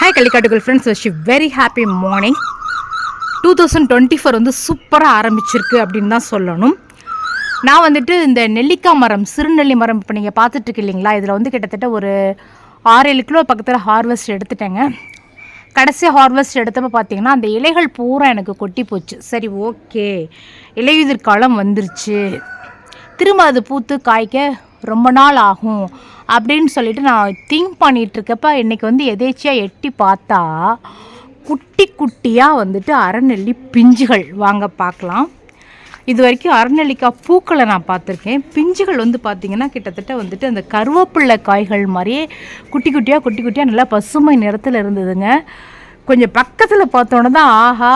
Hi கள்ளிக்காட்டுகள் friends wish very happy morning two thousand twenty four வந்து சூப்பராக ஆரம்பிச்சிருக்கு அப்படின்னு தான் சொல்லணும். நான் வந்துட்டு இந்த நெல்லிக்காய் மரம் சிறுநெல்லி மரம் இப்போ நீங்கள் பார்த்துட்ருக்கு இல்லைங்களா? இதில் வந்து கிட்டத்தட்ட ஒரு ஆறு ஏழு கிலோ பக்கத்தில் ஹார்வெஸ்ட் எடுத்துட்டேங்க. கடைசி ஹார்வெஸ்ட் எடுத்தப்போ பார்த்தீங்கன்னா அந்த இலைகள் பூரா எனக்கு கொட்டி போச்சு. சரி ஓகே இலையுதிர் காலம் வந்துருச்சு. திரும்ப அது பூத்து காய்க்க ரொம்ப நாள் ஆகும் அப்படின்னு சொல்லிட்டு நான் திங்க் பண்ணிகிட்ருக்கப்ப இன்றைக்கி வந்து எதேச்சியாக எட்டி பார்த்தா குட்டி குட்டியாக வந்துட்டு அறநெல்லி பிஞ்சுகள். வாங்க பார்க்கலாம். இது வரைக்கும் அறநெல்லிக்காய் பூக்களை நான் பார்த்துருக்கேன். பிஞ்சுகள் வந்து பார்த்திங்கன்னா கிட்டத்தட்ட வந்துட்டு அந்த கருவேப்பிள்ளை காய்கள் மாதிரியே குட்டி குட்டியாக குட்டி குட்டியாக நல்லா பசுமை நிறத்தில் இருந்ததுங்க. கொஞ்சம் பக்கத்தில் பார்த்தோன்னே தான் ஆஹா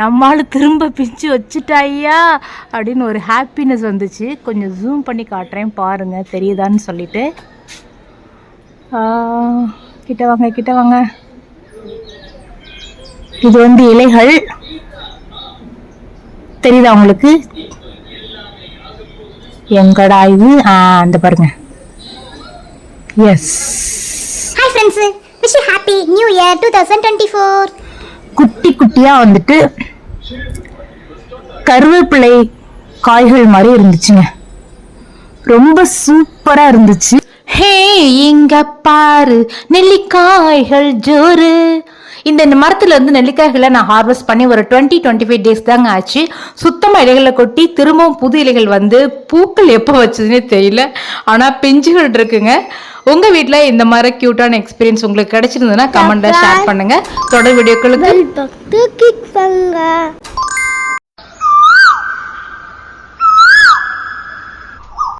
நம்மால் திரும்ப பிஞ்சு வச்சுட்டாய்யா? அப்படின்னு ஒரு ஹாப்பினஸ் வந்துச்சு. கொஞ்சம் ஜூம் பண்ணி காட்டுறேன் பாருங்கள் தெரியுதான்னு சொல்லிட்டு. கிட்ட வாங்க கிட்ட வாங்க. இது வந்து இலைகள். தெரியுதா உங்களுக்கு? எங்கடா இது? ஆ அந்த பாருங்க. Yes hi friends wish happy new year two thousand twenty four குட்டி குட்டியாக வந்துட்டு கருவேப்பிலை காய்கள் மாதிரி இருந்துச்சுங்க. ரொம்ப சூப்பராக இருந்துச்சு. ஹே இங்க பாரு நெல்லிக்காய்கள் ஜோரு இந்த இந்த மரத்துல இருந்து நெல்லிக்காய்களை நான் ஹார்வெஸ்ட் பண்ணி ஒரு டுவெண்ட்டி டுவெண்ட்டி ஃபைவ் டேஸ் தாங்க ஆச்சு. சுத்தமாக இலைகளை கொட்டி திரும்பவும் புது இலைகள் வந்து பூக்கள் எப்போ வச்சதுன்னே தெரியல. ஆனால் பிஞ்சுகள் இருக்குங்க. உங்க வீட்டில் இந்த மாதிரி க்யூட்டான எக்ஸ்பீரியன்ஸ் உங்களுக்கு கிடைச்சிருந்ததுன்னா கமெண்ட்ல ஷேர் பண்ணுங்க. தொடர் வீடியோக்களுக்கு